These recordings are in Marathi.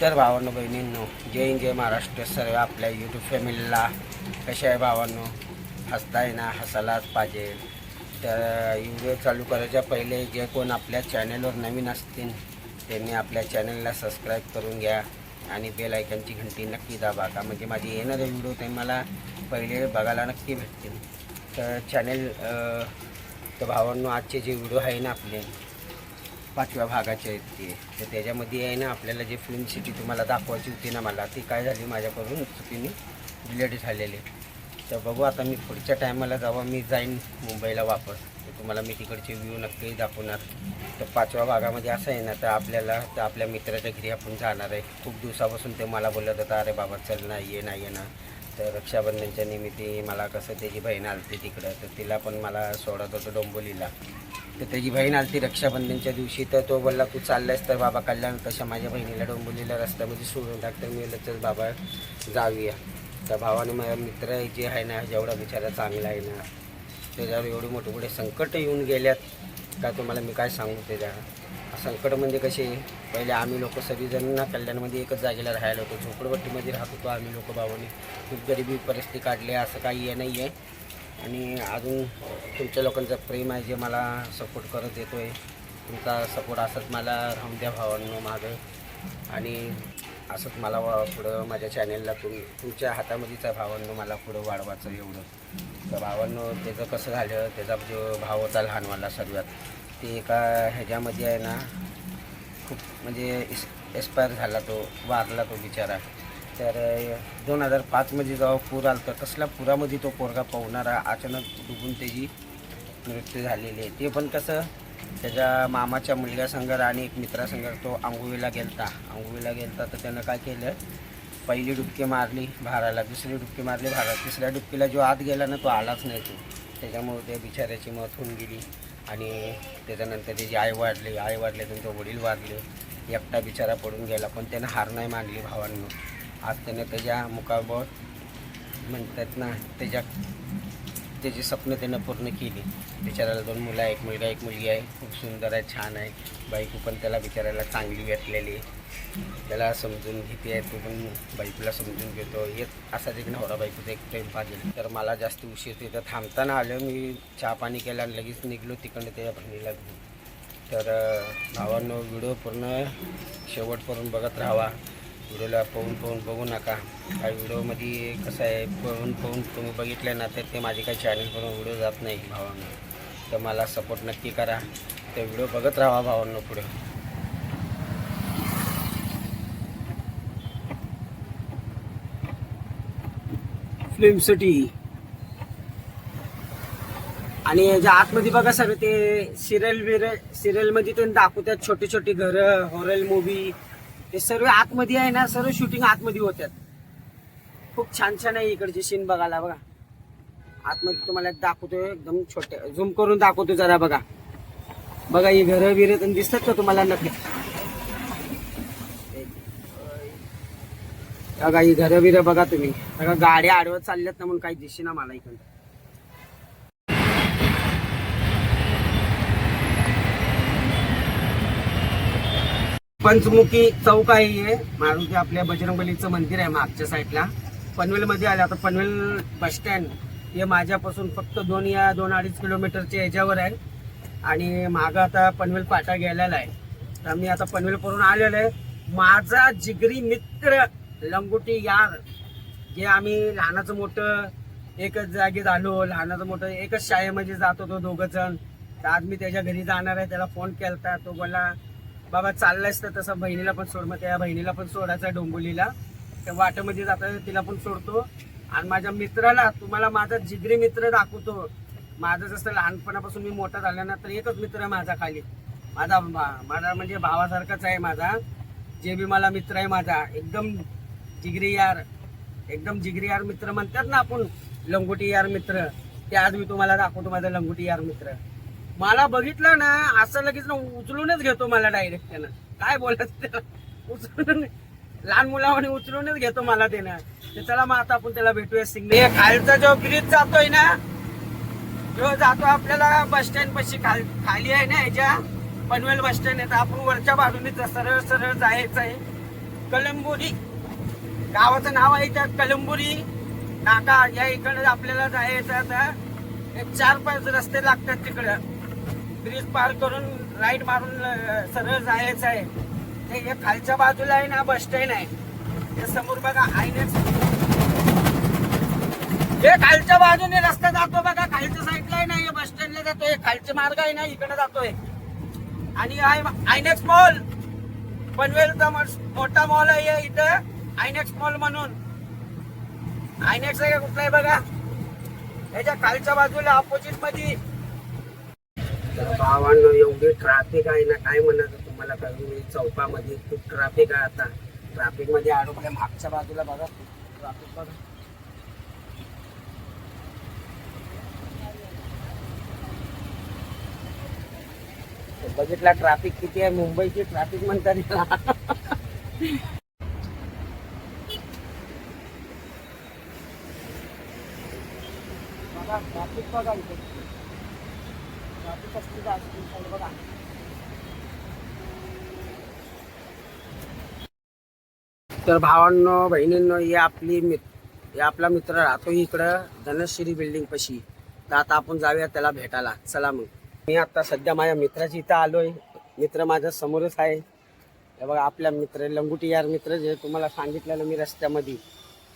तर भावांनो बहिणींनो जय हिंद जय महाराष्ट्र. सर्व आपल्या यूट्यूब फॅमिलीला कशा आहे भावांनो? हसताय ना? हसायलाच पाहिजे. तर व्हिडिओ चालू करायच्या पहिले जे कोण आपल्या चॅनलवर नवीन असतील त्यांनी आपल्या चॅनलला सबस्क्राईब करून घ्या आणि बेल आयकनची घंटी नक्की दाबा. का म्हणजे माझे येणारे व्हिडिओ ते मला पहिले बघायला नक्की भेटतील. तर चॅनल तर भावांनो आजचे जे व्हिडिओ आहे ना आपले पाचव्या भागाचे आहेत ते. तर त्याच्यामध्ये आहे ना आपल्याला जे फिल्म सिटी तुम्हाला दाखवायची होती ना मला ती काय झाली माझ्याकडून चुकीने डिलेट झालेली. तर बघू आता मी पुढच्या टायमाला जेव्हा मी जाईन मुंबईला वापस. तर तुम्हाला मी तिकडचे व्ह्यू नक्की दाखवणार. तर पाचव्या भागामध्ये असं आहे ना तर आपल्याला तर आपल्या मित्राच्या घरी आपण जाणार आहे. खूप दिवसापासून ते मला बोलत होता अरे बाबा चल ना ये ना ये ना. तर रक्षाबंधनच्या निमित्ती मला कसं त्याची बहीण आलती तिकडं तर तिला पण मला सोडत होतं डोंबोलीला तर त्याची बहीण आलती रक्षाबंधनच्या दिवशी. तर तो बोलला तू चाललायस तर बाबा कल्याण तशा माझ्या बहिणीला डोंबोलीला रस्त्यामध्ये म्हणजे सोडून टाक तर मी लगेच बाबा जाऊया. तर भावाने माझा मित्र जे आहे ना जेवढा बिचारा चांगला आहे ना त्याच्यावर एवढे मोठे मोठे संकट येऊन गेल्यात. का तुम्हाला मी काय सांगू त्याच्या संकट म्हणजे कसे? पहिले आम्ही लोक सगळीजण ना कल्याणमध्ये एकच जागेला राहायला होतो. झोपडपट्टीमध्ये राहत होतो आम्ही लोक भावाने. खूप गरिबी परिस्थिती काढली आहे, असं काही हे नाही आहे आणि अजून तुमच्या लोकांचं प्रेम आहे जे मला सपोर्ट करत येतो आहे तुमचा सपोर्ट असंच मला राहून द्या भावांनो मागं. आणि असंच मला वा- पुढं माझ्या चॅनेलला तुम तुमच्या हातामध्येच आहे भावांनो मला पुढं वाढवायचं एवढं. तर भावांनो त्याचं कसं झालं त्याचा जो भाव होता लहानवाला सर्वात ते एका ह्याच्यामध्ये आहे ना खूप म्हणजे इस एक्सपायर झाला तो वारला तो बिचारा. तर दोन हजार पाचमध्ये जेव्हा पूर आला तर तसल्या पुरामध्ये तो पोरगा पोहणारा अचानक डुबून त्याची मृत्यू झालेली आहे. ते पण कसं त्याच्या मामाच्या मुलग्यासंगर आणि एक मित्रासंग तो आंघोळीला गेलता. आंघोळीला गेलता तर त्यानं काय केलं पहिली डुबकी मारली भाराला दुसरी डुबकी मारली भाराला तिसऱ्या डुबकीला जो आत गेला ना तो आलाच नाही तो. त्याच्यामुळे त्या बिचाऱ्याची मत होऊन गेली आणि त्याच्यानंतर त्याची आई वाढली. आई वाढले त्यांचे वडील वाढले. एकटा बिचारा पडून गेला पण त्यानं हार नाही मानली भावांनो. आज त्याने त्याच्या मुखावर म्हणतात ना त्याच्या त्याची स्वप्न त्यानं पूर्ण केली. बिचाराला दोन मुलं आहे एक मुलगा एक मुलगी आहे. खूप सुंदर आहे छान आहे. बायको पण त्याला बिचारायला चांगली भेटलेली त्याला समजून घेते आहे तो पण बायकोला समजून घेतो. येत असाच एक नवरा बायकोचा एक प्रेम पाहिजे तर मला जास्त उशीर तिथं थांबताना आलं. मी चहा पाणी केला आणि लगेच निघलो तिकडनं त्याच्या बहिणीला घेऊन. तर भावांनो व्हिडिओ पूर्ण शेवटपर्यंत बघत राहावा. व्हिडिओला पाहून पाहून बघू नका. काय व्हिडिओमध्ये कसं आहे पाहून पाहून तुम्ही बघितलं ना तर ते माझे काही चॅनलवरून व्हिडिओ जात नाही भावांनो. तर मला सपोर्ट नक्की करा. ते व्हिडिओ बघत राहा भावांनो पुढे. फिल्म सिटी आणि याच्या आतमध्ये बघा सगळं ते सिरियल बिरियल सिरियलमध्ये ते दाखवतात छोटी छोटी घरं हॉरल मूवी ते सर्व आतमध्ये आहे ना सर्व शूटिंग आतमध्ये होत्यात. खूप छान छान आहे इकडचे सीन बघायला बघा. आतमध्ये तुम्हाला एक दाखवतोय एकदम छोटे. झूम करून दाखवतो जरा बघा. बघा ही घरं बिरं दिसतात का तुम्हाला नक्की? बघा ही घरं बिरं बघा तुम्ही. बघा गाड्या आडवत चालल्यात ना म्हणून काही दिसे ना मला इकडं पंचमुखी चौक आहे हे. मारुती आपल्या बजरंगबलीचं मंदिर आहे मागच्या साईडला. पनवेलमध्ये आलं. आता पनवेल बस स्टँड हे माझ्यापासून फक्त दोन या दोन अडीच किलोमीटरच्या याच्यावर आहे. आणि माग आता पनवेल पाटा गेलेला आहे. तर मी आता पनवेल करून आलेलो आहे. माझा जिगरी मित्र लंगोटी यार जे आम्ही लहानाचं मोठं एकच जागी झालो लहानाचं मोठं एकच शाळेमध्ये जात होतो दोघं जण. तर आज मी त्याच्या घरी जाणार आहे. त्याला फोन केला तो बोला बाबा चाललायस तर तसं बहिणीला पण सोड मग त्या बहिणीला पण सोडायचा डोंबोलीला त्या वाटेमध्ये जाता तिला पण सोडतो. आणि माझ्या मित्राला तुम्हाला माझा जिगरी मित्र दाखवतो. माझं जसं लहानपणापासून मी मोठा झाल्यानंतर एकच मित्र आहे माझा खाली. माझा माझा म्हणजे भावासारखाच आहे माझा. जे बी मला मित्र आहे माझा. एकदम जिगरी यार एकदम जिगरी यार मित्र म्हणतात ना आपण लंगोटी यार मित्र. ते आज मी तुम्हाला दाखवतो माझा लंगोटी यार मित्र. मला बघितलं ना असं लगेच ना उचलूनच घेतो मला डायरेक्ट त्यानं. काय बोलायचं त्याला? उचलून लहान मुलावाने उचलूनच घेतो मला त्यानं. ते चला मग आता आपण त्याला भेटूया सिंग खालचा जो ब्रिज जातोय ना जो जातो आपल्याला बस स्टँड पशी खाल खाली आहे ना ह्याच्या पनवेल बस स्टँड आहे. तर आपण वरच्या बाजूने सरळ सरळ जायचं आहे. कलंबुरी. गावाचं नाव आहे त्या कलंबुरी. नाका या इकडे आपल्याला जायचं आता एक चार पाच रस्ते लागतात तिकडं. ब्रिज पार करून राईट मारून सरळ जायचं आहे. ते हे खालच्या बाजूला आहे ना बस स्टँड आहे. ते समोर बघा आयनेक्स हे खालच्या बाजूने रस्ता जातो बघा खालच्या साईडला आहे ना हे बस स्टँडला जातोय खालचे मार्ग आहे ना इकडे जातोय. आणि आयनेक्स मॉल. पनवेलचा मोठा मॉल आहे इथं. आयनेक्स मॉल म्हणून. आयनेक्स आहे का कुठला आहे बघा? याच्या खालच्या बाजूला ऑपोजिटमध्ये भावांनो एवढी ट्रॅफिक आहे ना काय म्हणायचं तुम्हाला? कळून चौकामध्ये खूप ट्रॅफिक आहे आता. ट्रॅफिकमध्ये अडकले मागच्या बाजूला बघा. ट्रॅफिक बघा. बघितला ट्रॅफिक किती आहे? मुंबईची ट्रॅफिक म्हणतात याला. बघा ट्रॅफिक बघा बघा तर भावांनो बहिणींनो हे आपली मित हे आपला मित्र राहतो इकडं धनश्री बिल्डिंग पशी. तर आता आपण जाऊया त्याला भेटायला. चला मग. मी आता सध्या माझ्या मित्राची इथं आलोय. मित्र माझ्या समोरच आहे. हे बघा आपल्या मित्र लंगुटी यार मित्र जे तुम्हाला सांगितलेलं मी रस्त्यामध्ये.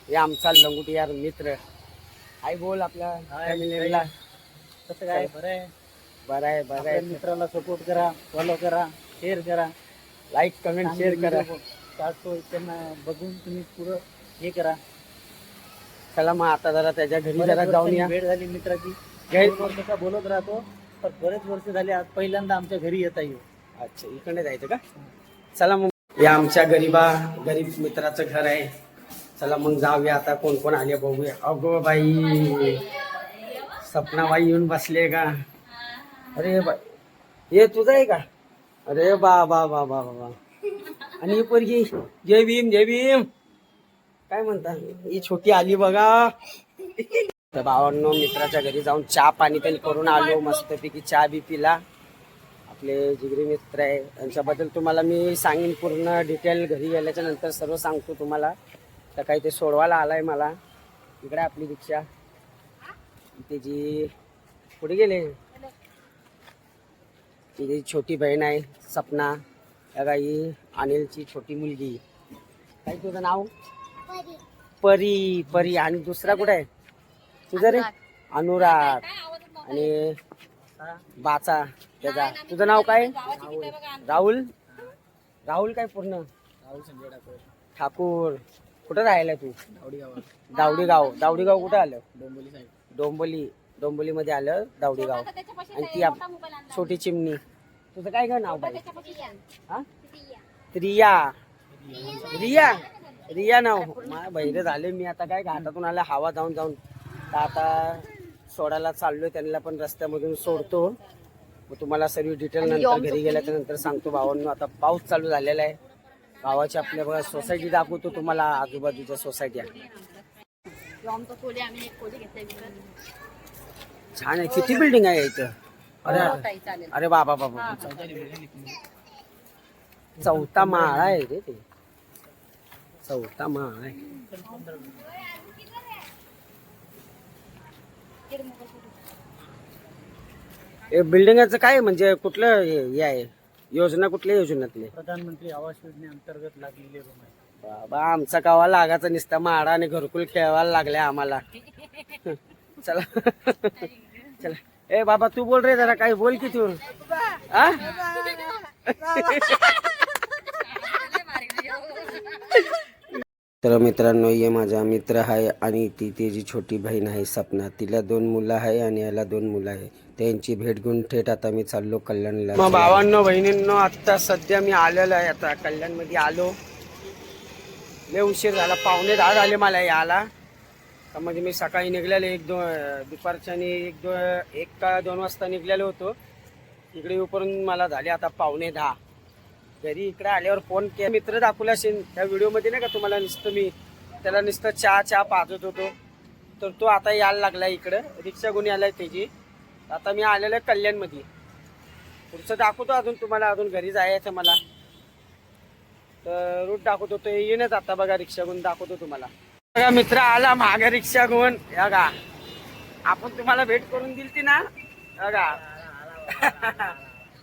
हे आमचा लंगुटी यार मित्र. हाय बोल आपल्या फॅमिलीला कसं काय? बरं आहे. बरं आहे बरं आहे. मित्राला सपोर्ट करा फॉलो करा शेअर करा. लाईक कमेंट शेअर करा. टाकतो त्यांना बघून तुम्ही पुरं हे करा. चला मग आता जरा त्याच्या घरी जरा जाऊन या. भेट झाली मित्राची. घरी- दोन वर्षाचा बोलत राहतो पण बरेच वर्ष झाले आज पहिल्यांदा आमच्या घरी येता येऊ. अच्छा इकडे जायचं का? चला मग. या आमच्या गरीबा गरीब मित्राचं घर आहे. चला मग जाऊया आता कोण कोण आले बघूया. अगो बाई सपनाबाई येऊन बसले का? अरे बा हे तुझं आहे का? अरे बा बा बा बा बा आणि ही पोरगी जय भीम जय भीम. काय म्हणता? ही छोटी आली बघा. तर भावांनो मित्राच्या घरी जाऊन चहा पाणी त्यांनी करून आलो मस्तपैकी चहा बी पिला. आपले जिगरी मित्र आहे त्यांच्याबद्दल तुम्हाला मी सांगेन पूर्ण डिटेल घरी गेल्याच्यानंतर सर्व सांगतो तुम्हाला. तर काही ते सोडवायला आलाय मला. इकडे आपली रिक्षा. इथे जी पुढे गेले. तिथे छोटी बहीण आहे सपना. या काही अनिलची छोटी मुलगी. काय तुझं नाव? परी. परी. आणि दुसरा कुठे आहे? तुझं रे? अनुराग. आणि बाचा त्याचा. तुझं नाव काय? राहुल. राहुल? काय पूर्ण? राहुल संजय ठाकूर. ठाकूर. कुठं राहिला तू? दावडी गाव दावडी गाव कुठं आलं? डोंबोली साईड. डोंबोली डोंबोली मध्ये आलं दावडी गाव आणि ती आप- छोटी चिमणी. तुझं काय ग नाव बाई? हा? रिया. रिया. रिया नाव. माझ्या बहिरे झाले मी आता काय घाटातून आलं हवा जाऊन जाऊन. तर आता सोडायला चाललोय त्यांना पण रस्त्यामधून सोडतो. मग तुम्हाला सर्व डिटेल नंतर घरी गेल्याच्यानंतर सांगतो भावांनो. आता पाऊस चालू झालेला आहे. गावाची आपल्या बघा सोसायटी दाखवतो तुम्हाला आजूबाजूच्या सोसायट्या आमचं खोली आम्ही एक खोली घेतली विकत छान आहे. किती बिल्डिंग आहे इथं? अरे ताई चालेल. अरे बाबा बाबा चौथा माळा आहे रे ते. चौथा माळा आहे. हे बिल्डिंगाचं काय? म्हणजे कुठलं हे हे आहे? योजना कुठल्या योजनेतली? प्रधानमंत्री आवास योजनेअंतर्गत लागलेले बाबा आमचा गावा लागाचा नुसता माडा आणि घरकुल खेळवायला लागले आम्हाला. चला. चला. ए बाबा तू बोल रे जरा काही बोल की तू? तर मित्रांनो ये माझा मित्र आहे आणि ती त्याची छोटी बहीण आहे सपना. तिला दोन मुलं आहे आणि याला दोन मुलं आहे. त्यांची भेट घेऊन थेट आता मी चाललो कल्याणला. मग भावांनो बहिणींनो आता सध्या मी आलेलो आहे. आता कल्याणमध्ये आलो. लय उशीर झाला. पावणे दहा झाले मला याला तर म्हणजे मी सकाळी निघालेलो एक दो दुपारच्या आणि एक दो एक का दोन वाजता निघालेलो होतो. इकडे उपरून मला झाले आता पावणे दहा. घरी इकडे आल्यावर फोन केला. मित्र दाखवला असेल त्या व्हिडिओमध्ये नाही का तुम्हाला नुसतं मी त्याला नुसतं चहा चहा पाहत होतो. तर तो आता यायला लागला इकडं. रिक्षा गुन्हे आलाय त्याची. आता मी आलेलो आहे कल्याणमध्ये. पुढचं दाखवतो अजून तुम्हाला. अजून घरी जायचं मला. तर रूट दाखवतो. तो येईनच आता बघा रिक्षा घेऊन दाखवतो तुम्हाला. बघा मित्र आला मागे रिक्षा घेऊन. बघा. आपण तुम्हाला भेट करून दिलती ना? बघा.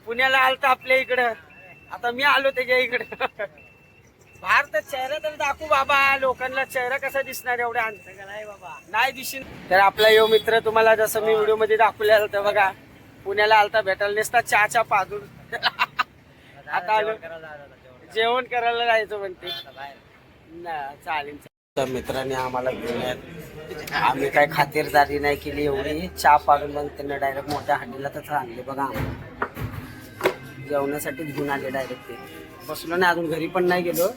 पुण्याला आलता आपल्या इकडं. आता मी आलो त्याच्या इकडं. बाहेर तर चेहरा तर दाखवू बाबा. लोकांना चेहरा कसा दिसणार एवढ्या अंतर? नाही बाबा नाही दिसेल. तर आपला यो मित्र तुम्हाला जसं मी व्हिडिओमध्ये दाखवलेला होतं बघा. पुण्याला आलता भेटायला नेसता चहाच्या पाजून आता आलो. जेवण करायला जायचं म्हणते. ना चालेल. तर मित्राने आम्हाला घेऊन आम्ही काय खातिरदारी नाही केली एवढी. चहा पाडून मग त्यांना डायरेक्ट मोठ्या हंडीला तर आणले बघा. आम्हाला जेवणासाठी घेऊन आले डायरेक्ट ते. बसलो नाही अजून घरी पण नाही गेलो.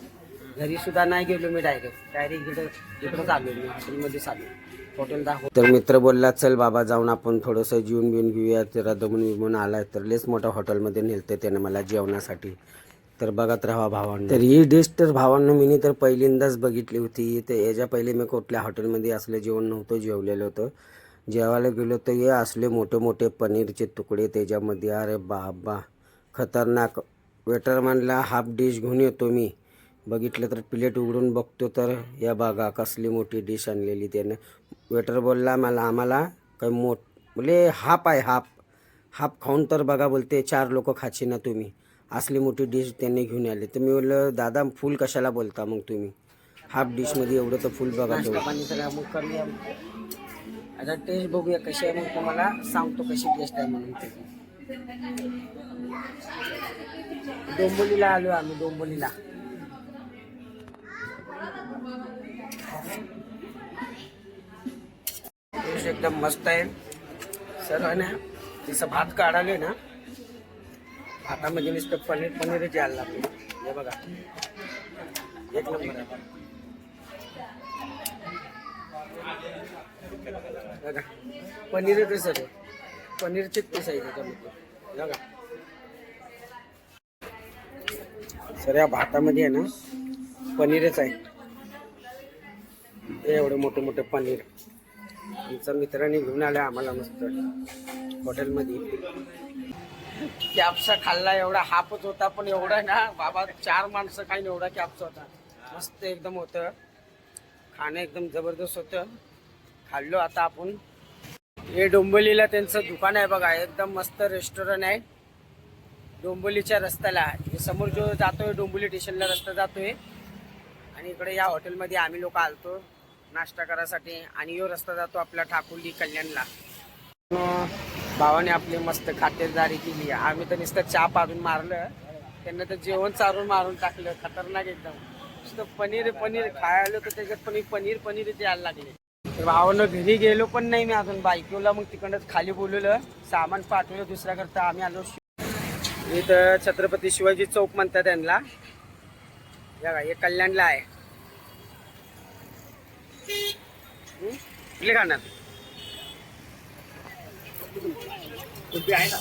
घरी सुद्धा नाही गेलो मी डायरेक्ट डायरेक्ट इकडं इकडंच आलो मी हॉटेलमध्येच आलो हो. हॉटेल दाखव तर मित्र बोलला चल बाबा जाऊन आपण थोडंसं जीवन बिवून घेऊया जरा दमून विमून आला तर लेच मोठ्या हॉटेलमध्ये नेलते त्याने मला जेवणासाठी. तर बघत राहा भावांना. तर ही डिश तर भावांना मी तर पहिल्यांदाच बघितली होती. तर याच्या पहिले मी कुठल्या हॉटेलमध्ये असलं जेवण नव्हतं जेवलेलं होतं. जेवायला गेलो तर हे असले मोठे मोठे पनीरचे तुकडे त्याच्यामध्ये. अरे बाबा खतरनाक. वेटर म्हणला हाफ डिश घेऊन येतो मी. बघितलं तर प्लेट उघडून बघतो तर या बघा कसली मोठी डिश आणलेली त्यानं. वेटर बोलला मला आम्हाला काही मोठ म्हणजे हाफ आहे हाफ. हाफ खाऊन तर बघा बोलते चार लोक खाची ना तुम्ही. असली मोठी डिश त्यांनी घेऊन आली. तर मी बोललं दादा फुल कशाला बोलता मग तुम्ही? हाफ डिशमध्ये एवढं तर फुल बघा आता टेस्ट बघूया कशी आहे मग तुम्हाला सांगतो कशी टेस्ट आहे म्हणून डोंबोलीला आलो आम्ही डोंबोलीला एकदम मस्त आहे. सर्व ना जसं भात काढाले ना भातामध्ये नुसतं पनीर पनीरच यायला लागतो हे बघा. एक नंबर आहे. बघा. पनीरच सर पनीरचे पीस आहे त्याच्यामध्ये. बघा. सर या भातामध्ये आहे ना पनीरच आहे. एवढे मोठे मोठे पनीर. आमच्या मित्रांनी घेऊन आला आम्हाला मस्त. हॉटेलमध्ये. कॅप्सा खाल्ला एवढा हापच होता पण एवढा ना बाबा चार माणसं काही एवढा कॅप्सा होता. मस्त एकदम होतं. खाणं एकदम जबरदस्त होतं. खाल्लो आता आपण. हे डोंबोलीला त्यांचं दुकान आहे बघा एकदम मस्त रेस्टॉरंट आहे. डोंबोलीच्या रस्त्याला. समोर जो जातोय डोंबोली स्टेशनला रस्ता जातोय. आणि इकडे या हॉटेलमध्ये आम्ही लोक आलतो नाश्ता करायसाठी. आणि यो रस्ता जातो आपला ठाकुर्ली कल्याणला. भावाने आपली मस्त खातेदारी केली. आम्ही तर नुसतं चहा पाडून मारलं. त्यांना तर जेवण चारून मारून टाकलं. खतरनाक एकदम. नुसतं पनीर पनीर खायला तर त्याच्यात पण पनीर पनीर यायला लागले. तर भावानं घरी गेलो पण नाही मी अजून. बायकोला मग तिकडंच खाली बोलवलं. सामान पाठवलं. दुसऱ्याकरता आम्ही आलो. इथं छत्रपती शिवाजी चौक म्हणतात त्यांना बघा हे कल्याणला आहे. कुठले खाणार? आहे ना.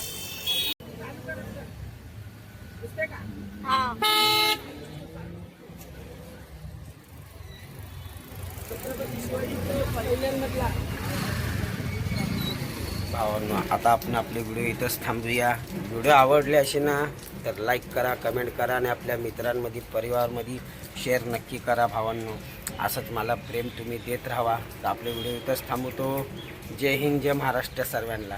भावांनो आता आपण आपले व्हिडिओ इथंच थांबूया. व्हिडिओ आवडले असे ना तर लाईक करा कमेंट करा आणि आपल्या मित्रांमध्ये परिवारमध्ये शेअर नक्की करा भावांनो. असंच मला प्रेम तुम्ही देत राहा तर आपले व्हिडिओ इथंच थांबवतो. जय हिंद जय महाराष्ट्र सर्वांना.